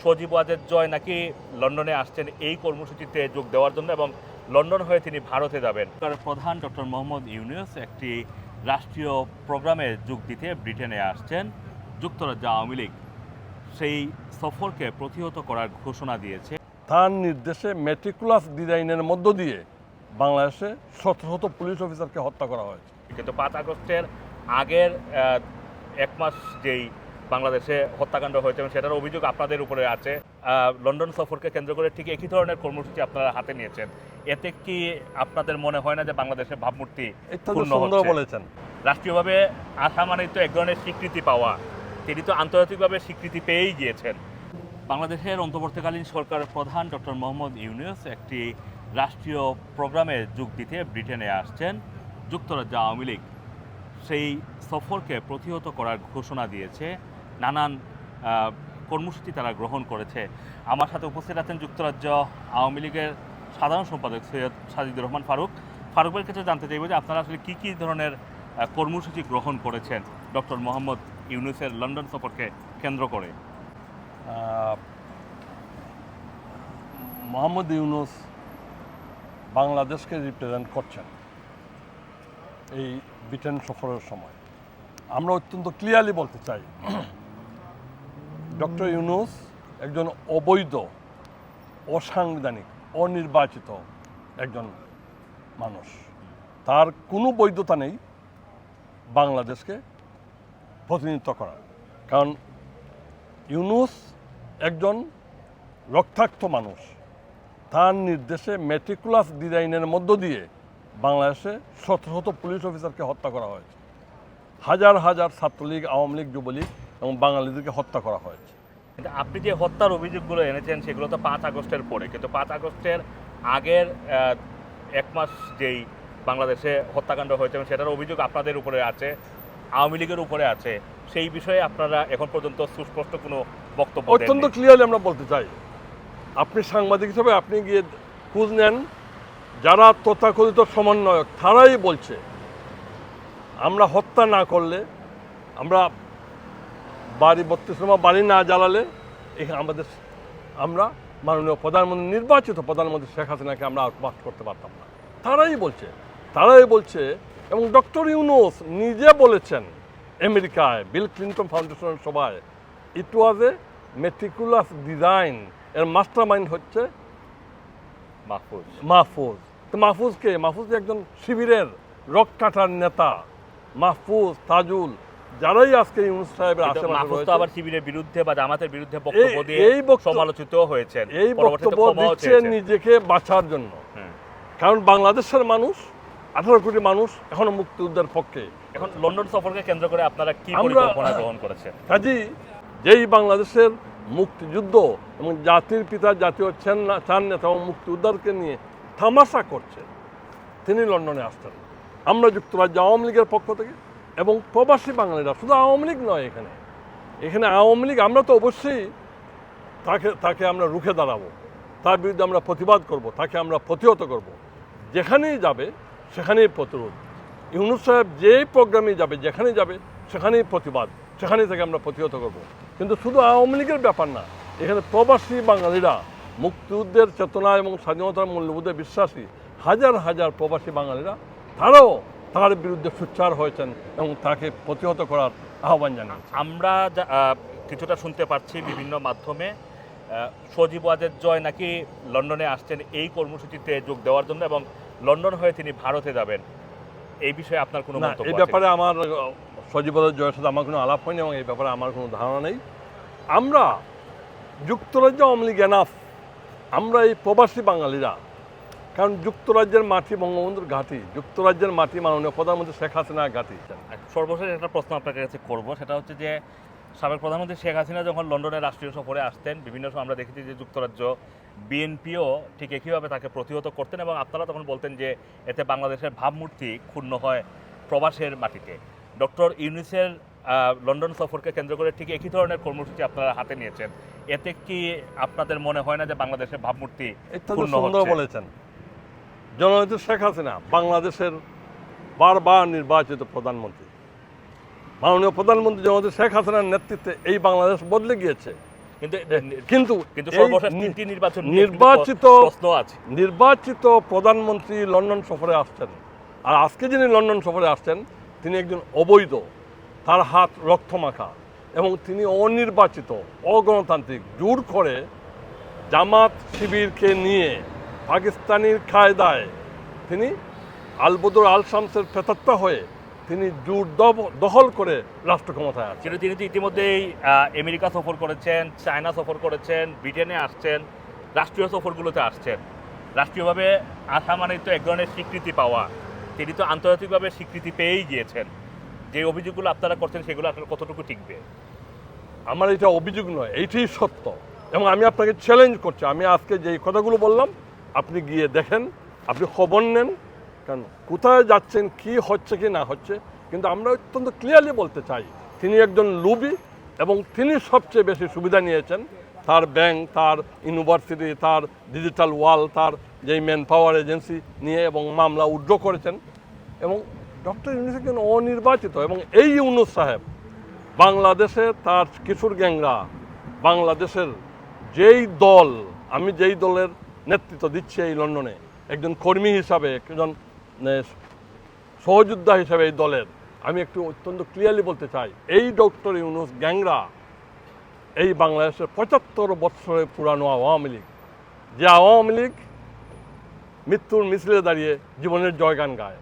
সজীব ওয়াজেদ জয় নাকি লন্ডনে আসছেন এই কর্মসূচিতে যোগ দেওয়ার জন্য এবং লন্ডন হয়ে তিনি ভারতে যাবেন? সরকারের প্রধান ডক্টর মোহাম্মদ ইউনুস একটি রাষ্ট্রীয় প্রোগ্রামে যোগ দিতে ব্রিটেনে আসছেন। যুক্তরাজ্য আওয়ামী লীগ সেই সফরকে প্রতিহত করার ঘোষণা দিয়েছে। তার নির্দেশে মেট্রিকুলাস ডিজাইনের মধ্য দিয়ে বাংলাদেশে শত শত পুলিশ অফিসারকে হত্যা করা হয়েছে। কিন্তু পাঁচ আগস্টের আগের এক মাস যেই বাংলাদেশে হত্যাকাণ্ড হয়েছে এবং সেটার অভিযোগ আপনাদের উপরে আছে। লন্ডন সফরকে কেন্দ্র করে ঠিক একই ধরনের কর্মসূচি আপনারা হাতে নিয়েছেন। এতে কি আপনাদের মনে হয় না যে বাংলাদেশের ভাবমূর্তি? বলেছেন। রাষ্ট্রীয়ভাবে আসা মানেই তো এক ধরনের স্বীকৃতি পাওয়া তিনি তো আন্তর্জাতিকভাবে স্বীকৃতি পেয়েই গিয়েছেন। বাংলাদেশের অন্তর্বর্তীকালীন সরকারের প্রধান ডক্টর মোহাম্মদ ইউনুস একটি রাষ্ট্রীয় প্রোগ্রামে যোগ দিতে ব্রিটেনে আসছেন যুক্তরাজ্য আওয়ামী লীগ। সেই সফরকে প্রতিহত করার ঘোষণা দিয়েছে নানান কর্মসূচি তারা গ্রহণ করেছে। আমার সাথে উপস্থিত আছেন যুক্তরাজ্য আওয়ামী লীগের সাধারণ সম্পাদক সৈয়দ সাজিদুর রহমান ফারুক। ফারুকের ক্ষেত্রে জানতে চাইব যে আপনারা আসলে কী কী ধরনের কর্মসূচি গ্রহণ করেছেন ডক্টর মোহাম্মদ ইউনুসের লন্ডন সফরকে কেন্দ্র করে? মোহাম্মদ ইউনুস বাংলাদেশকে রিপ্রেজেন্ট করছেন এই ব্রিটেন সফরের সময়। আমরা অত্যন্ত ক্লিয়ারলি বলতে চাই ডক্টর ইউনুস একজন অবৈধ, অসাংবিধানিক, অনির্বাচিত একজন মানুষ। তার কোনো বৈধতা নেই বাংলাদেশকে প্রতিনিধিত্ব করার। কারণ ইউনুস একজন রক্তাক্ত মানুষ। তার নির্দেশে মেট্রিকুলাস ডিজাইনের মধ্য দিয়ে বাংলাদেশে শত শত পুলিশ অফিসারকে হত্যা করা হয়েছে। হাজার হাজার ছাত্রলীগ, আওয়ামী লীগ, যুবলীগ এবং বাঙালিদেরকে হত্যা করা হয়েছে কিন্তু আপনি যে হত্যার অভিযোগগুলো এনেছেন সেগুলো তো পাঁচ আগস্টের পরে কিন্তু পাঁচ আগস্টের আগের এক মাস যেই বাংলাদেশে হত্যাকাণ্ড হয়েছে এবং সেটার অভিযোগ আপনাদের উপরে আছে আওয়ামী লীগের উপরে আছে সেই বিষয়ে আপনারা এখন পর্যন্ত সুস্পষ্ট কোনো বক্তব্য অত্যন্ত। ক্লিয়ারলি আমরা বলতে চাই আপনি সাংবাদিক হিসেবে আপনি গিয়ে খোঁজ নেন যারা তথাকথিত সমন্বয়ক তারাই বলছে আমরা হত্যা না করলে আমরা বাড়ি বত্রিশ নম্বর বাড়ি না জ্বালালে এখানে আমাদের আমরা মাননীয় প্রধানমন্ত্রী নির্বাচিত প্রধানমন্ত্রী শেখ হাসিনাকে আমরা আত্মবাস করতে পারতাম না। তারাই বলছে তারাই বলছে এবং ডক্টর ইউনুস নিজে বলেছেন আমেরিকায় বিল ক্লিন্টন ফাউন্ডেশনের সভায় it was a meticulous design এর মাস্টার মাইন্ড হচ্ছে মাহফুজ। মাহফুজ। তো মাহফুজকে মাহফুজ একজন শিবিরের রক কাটার নেতা মাহফুজ তাজুল যারাই আজকে ইউনুস সাহেবের আশেপাশে আবার শিবিরের বিরুদ্ধে বা জামাতের বিরুদ্ধে বক্তব্য দিয়ে এই সমালোচিত হয়েছেন এই বক্তব্য ক্ষমাও দিচ্ছে চেয়েছেন। নিজেকে বাঁচার জন্য। কারণ বাংলাদেশের মানুষ আঠারো কোটি মানুষ এখনও মুক্তিযুদ্ধের পক্ষে। এখন লন্ডন সফরকে কেন্দ্র করে আপনারা কি পরিকল্পনা গ্রহণ করেছেন? কাজী যেই বাংলাদেশের মুক্তিযুদ্ধ এবং জাতির পিতা জাতীয় চান চান নেতা এবং মুক্তিযোদ্ধাকে নিয়ে তামাশা করছে তিনি লন্ডনে আসতেন আমরা যুক্তরাজ্য আওয়ামী লীগের পক্ষ থেকে এবং প্রবাসী বাঙালিরা, শুধু আওয়ামী লীগ নয় এখানে। এখানে আওয়ামী লীগ, আমরা তো অবশ্যই তাকে তাকে আমরা রুখে দাঁড়াবো। তার বিরুদ্ধে আমরা প্রতিবাদ করব, তাকে আমরা প্রতিহত করব। যেখানেই যাবে, সেখানেই প্রতিরোধ। ইউনুস সাহেব যেই প্রোগ্রামে যাবে, যেখানেই যাবে, সেখানেই প্রতিবাদ, সেখানেই থেকে আমরা প্রতিহত করব। কিন্তু শুধু আওয়ামী লীগের ব্যাপার না, এখানে প্রবাসী বাঙালিরা, মুক্তিযুদ্ধের চেতনা এবং স্বাধীনতার মূল্যবোধে বিশ্বাসী হাজার হাজার প্রবাসী বাঙালিরা, তারাও তার বিরুদ্ধে সোচ্চার হয়েছেন এবং তাকে প্রতিহত করার আহ্বান জানিয়েছেন। আমরা যা- কিছুটা শুনতে পাচ্ছি বিভিন্ন মাধ্যমে। সজীব ওয়াজেদ জয় নাকি লন্ডনে আসছেন এই কর্মসূচিতে যোগ দেওয়ার জন্য এবং লন্ডন হয়ে তিনি ভারতে যাবেন। এই বিষয়ে আপনার কোনো মন্তব্য এই ব্যাপারে আমার সজীবতার জয়ের সাথে আমার কোনো আলাপ হয়নি এবং এই ব্যাপারে আমার কোনো ধারণা নেই। আমরা যুক্তরাজ্য আওয়ামী লীগ এনাফ আমরা এই প্রবাসী বাঙালিরা কারণ যুক্তরাজ্যের মাটি বঙ্গবন্ধুর ঘাঁটি। যুক্তরাজ্যের মাটি মাননীয় প্রধানমন্ত্রী শেখ হাসিনার ঘাঁটি। আর সর্বশেষ একটা প্রশ্ন আপনার কাছে করব সেটা হচ্ছে যে সাবেক প্রধানমন্ত্রী শেখ হাসিনা যখন লন্ডনের রাষ্ট্রীয় সফরে আসতেন বিভিন্ন সময় আমরা দেখেছি যে যুক্তরাজ্য বিএনপিও ঠিক একইভাবে তাকে প্রতিহত করতেন এবং আপনারা তখন বলতেন যে এতে বাংলাদেশের ভাবমূর্তি ক্ষুণ্ণ হয় প্রবাসের মাটিতে। ডক্টর ইউনিসের লন্ডন সফরকে কেন্দ্র করে ঠিক একই ধরনের কর্মসূচি আপনারা হাতে নিয়েছেন। এতে কি আপনাদের মনে হয় না যে বাংলাদেশের ভাবমূর্তি ক্ষুণ্ণ বলেছেন। জননেত্রী শেখ হাসিনা বাংলাদেশের বারবার নির্বাচিত প্রধানমন্ত্রী। মাননীয় প্রধানমন্ত্রী জননেত্রী শেখ হাসিনার নেতৃত্বে এই বাংলাদেশ বদলে গিয়েছে। কিন্তু কিন্তু নির্বাচন নির্বাচিত প্রশ্ন আছে। নির্বাচিত প্রধানমন্ত্রী লন্ডন সফরে আসছেন। আর আজকে যিনি লন্ডন সফরে আসছেন তিনি একজন অবৈধ তার হাত রক্তমাখা এবং তিনি অনির্বাচিত অগণতান্ত্রিক জোর করে জামাত শিবিরকে নিয়ে পাকিস্তানির কায়দায় তিনি আলবদুর আল শামসের প্রেতাত্মা হয়ে তিনি জোর দখল করে রাষ্ট্র ক্ষমতায় আছেন তিনি তো ইতিমধ্যেই আমেরিকা সফর করেছেন চায়না সফর করেছেন ব্রিটেনে আসছেন রাষ্ট্রীয় সফরগুলোতে আসছেন। রাষ্ট্রীয়ভাবে আসা মানে তো এক ধরনের স্বীকৃতি পাওয়া। তিনি তো আন্তর্জাতিকভাবে স্বীকৃতি পেয়েই গিয়েছেন। যে অভিযোগগুলো আপনারা করছেন সেগুলো আপনার কতটুকু টিকবে? আমার এটা অভিযোগ নয় এইটাই সত্য। এবং আমি আপনাকে চ্যালেঞ্জ করছি আমি আজকে যেই কথাগুলো বললাম আপনি গিয়ে দেখেন, আপনি খবর নেন কারণ কোথায় যাচ্ছেন, কি হচ্ছে, কি না হচ্ছে? কিন্তু আমরা অত্যন্ত ক্লিয়ারলি বলতে চাই, তিনি একজন লুবি এবং তিনি সবচেয়ে বেশি সুবিধা নিয়েছেন তার ব্যাংক তার ইউনিভার্সিটি তার ডিজিটাল ওয়াল তার যেই ম্যান পাওয়ার এজেন্সি নিয়ে এবং মামলা উড্র করেছেন এবং ডক্টর ইউনুস একজন অনির্বাচিত এবং এই ইউনুস সাহেব বাংলাদেশে তার কিশোর গ্যাংরা, বাংলাদেশের যেই দল, আমি যেই দলের নেতৃত্ব দিচ্ছে এই লন্ডনে। একজন কর্মী হিসাবে, একজন সহযোদ্ধা হিসাবে এই দলের। আমি একটু অত্যন্ত ক্লিয়ারলি বলতে চাই, এই ডক্টর ইউনুস গ্যাংরা এই বাংলাদেশের পঁচাত্তর বৎসরের পুরানো আওয়ামী লীগ। যে আওয়ামী লীগ মৃত্যুর মিছিলে দাঁড়িয়ে জীবনের জয়গান গায়।